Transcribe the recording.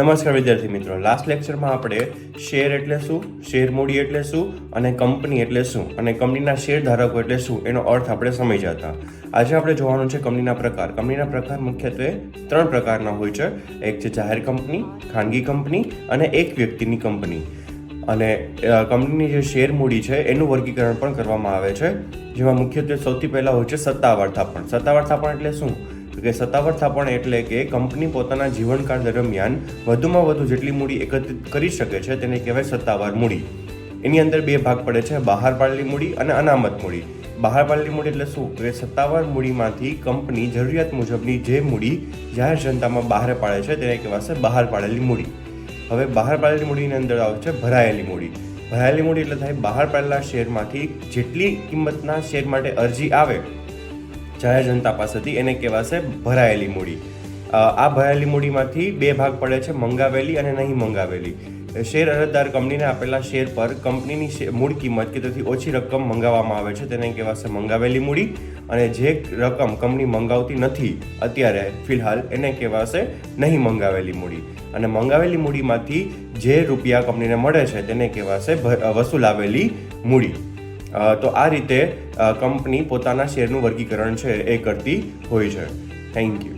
નમસ્કાર વિદ્યાર્થી મિત્રો. લાસ્ટ લેક્ચરમાં આપણે શેર એટલે શું શેર મૂડી એટલે શું અને કંપની એટલે શું અને કંપનીના શેર ધારકો એટલે શું એનો અર્થ આપણે સમજ્યા હતા. આજે આપણે જોવાનું છે કંપનીના પ્રકાર. કંપનીના પ્રકાર મુખ્યત્વે ત્રણ પ્રકારના હોય છે. એક છે જાહેર કંપની ખાનગી કંપની અને એક વ્યક્તિની કંપની અને કંપનીની જે શેર મૂડી છે એનું વર્ગીકરણ પણ કરવામાં આવે છે. જેમાં મુખ્યત્વે સૌથી પહેલાં હોય છે સત્તાવાર થાપણ. સત્તાવાર થાપણ એટલે શું? કે સત્તાવાર થાપણ એટલે કે કંપની પોતાના જીવનકાળ દરમિયાન વધુમાં વધુ જેટલી મૂડી એકત્રિત કરી શકે છે તેને કહેવાય સત્તાવાર મૂડી. એની અંદર બે ભાગ પડે છે બહાર પાડેલી મૂડી અને અનામત મૂડી. બહાર પાડેલી મૂડી એટલે શું? કે સત્તાવાર મૂડીમાંથી કંપની જરૂરિયાત મુજબની જે મૂડી જાહેર જનતામાં બહાર પાડે છે તેને કહેવાશે બહાર પાડેલી મૂડી. હવે બહાર પાડેલી મૂડીની અંદર આવે છે ભરાયેલી મૂડી. ભરાયેલી મૂડી એટલે થાય બહાર પાડેલા શેરમાંથી જેટલી કિંમતના શેર માટે અરજી આવે જાહેર જનતા પાસેથી એને કહેવાશે ભરાયેલી મૂડી. આ ભરાયેલી મૂડીમાંથી બે ભાગ પડે છે, મંગાવેલી અને નહીં મંગાવેલી. શેર અરજદાર કંપનીને આપેલા શેર પર કંપનીની મૂળ કિંમત કે તેથી ઓછી રકમ મંગાવવામાં આવે છે, તેને કહેવાશે મંગાવેલી મૂડી. અને જે રકમ કંપની મંગાવતી નથી અત્યારે, ફિલહાલ એને કહેવાશે નહીં મંગાવેલી મૂડી. અને મંગાવેલી મૂડીમાંથી જે રૂપિયા કંપનીને મળે છે, તેને કહેવાશે વસૂલાવેલી મૂડી. તો આ રીતે કંપની પોતાના શેરનું વર્ગીકરણ છે એ કરતી હોય છે. Thank you